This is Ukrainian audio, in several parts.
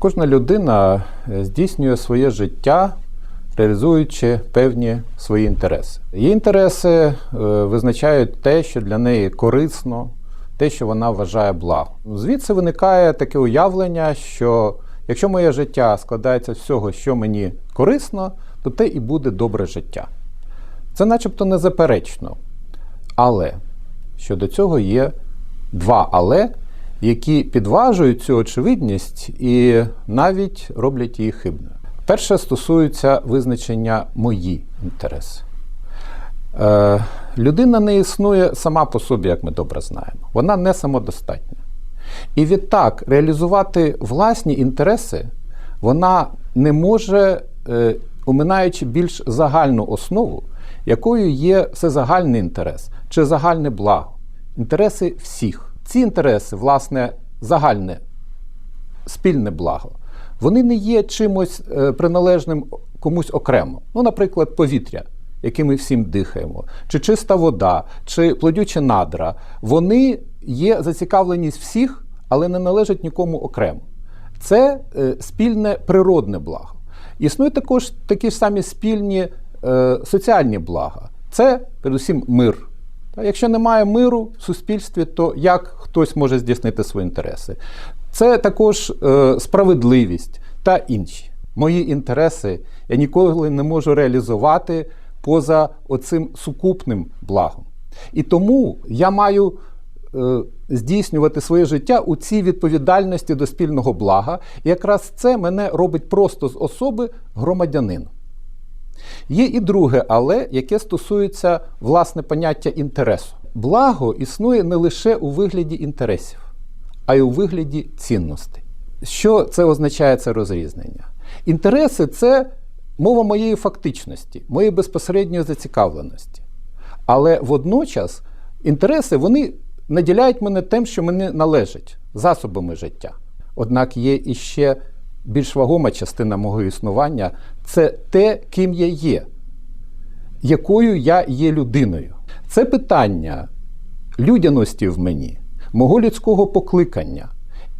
Кожна людина е, здійснює своє життя, реалізуючи певні свої інтереси. Її інтереси е, визначають те, що для неї корисно, те, що вона вважає благом. Звідси виникає таке уявлення, що якщо моє життя складається з всього, що мені корисно, то те і буде добре життя. Це начебто незаперечно. Але щодо цього є два але, які підважують цю очевидність і навіть роблять її хибною. Перше стосується визначення мої інтереси. Е, людина не існує сама по собі, як ми добре знаємо. Вона не самодостатня. І відтак реалізувати власні інтереси вона не може, е, оминаючи більш загальну основу, якою є всезагальний інтерес чи загальне благо, інтереси всіх. Ці інтереси, власне, загальне, спільне благо, вони не є чимось е, приналежним комусь окремо. Ну, наприклад, повітря, яким ми всім дихаємо, чи чиста вода, чи плодючі надра. Вони є зацікавленість всіх, але не належать нікому окремо. Це е, спільне природне благо. Існують також такі ж самі спільні е, соціальні блага. Це передусім мир. Якщо немає миру в суспільстві, то як хтось може здійснити свої інтереси? Це також е, справедливість та інші. Мої інтереси я ніколи не можу реалізувати поза оцим сукупним благом. І тому я маю е, здійснювати своє життя у цій відповідальності до спільного блага. І якраз це мене робить просто з особи громадянина. Є і друге, але яке стосується власне поняття інтересу. Благо існує не лише у вигляді інтересів, а й у вигляді цінностей. Що це означає це розрізнення? Інтереси це мова моєї фактичності, моєї безпосередньої зацікавленості. Але водночас інтереси вони наділяють мене тим, що мені належить засобами життя. Однак є іще більш вагома частина мого існування це те, ким я є, якою я є людиною. Це питання людяності в мені, мого людського покликання.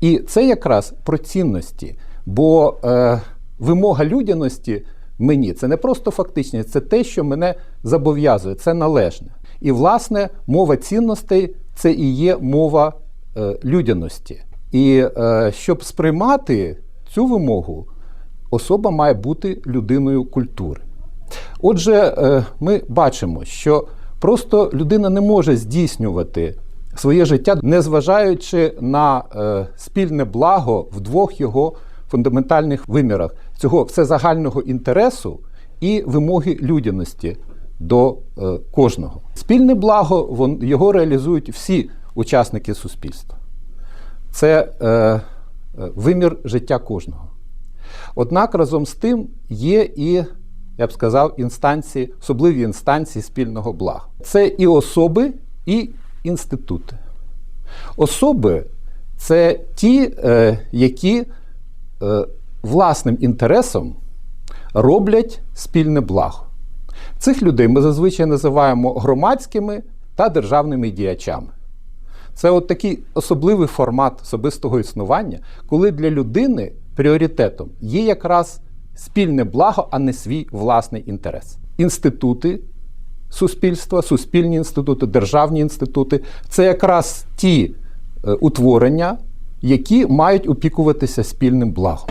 І це якраз про цінності. Бо е, вимога людяності мені це не просто фактичність, це те, що мене зобов'язує, це належне. І, власне, мова цінностей це і є мова е, людяності. І е, щоб сприймати цю вимогу, особа має бути людиною культури. Отже, е, ми бачимо, що просто людина не може здійснювати своє життя, незважаючи на е, спільне благо в двох його фундаментальних вимірах цього всезагального інтересу і вимоги людяності до е, кожного. Спільне благо його реалізують всі учасники суспільства. Це е, вимір життя кожного. Однак разом з тим є і, я б сказав, інстанції, особливі інстанції спільного блага. Це і особи, і інститути. Особи це ті, е, які е, власним інтересом роблять спільне благо. Цих людей ми зазвичай називаємо громадськими та державними діячами. Це от такий особливий формат особистого існування, коли для людини пріоритетом є якраз спільне благо, а не свій власний інтерес. Інститути суспільства, суспільні інститути, державні інститути це якраз ті е, утворення, які мають опікуватися спільним благом.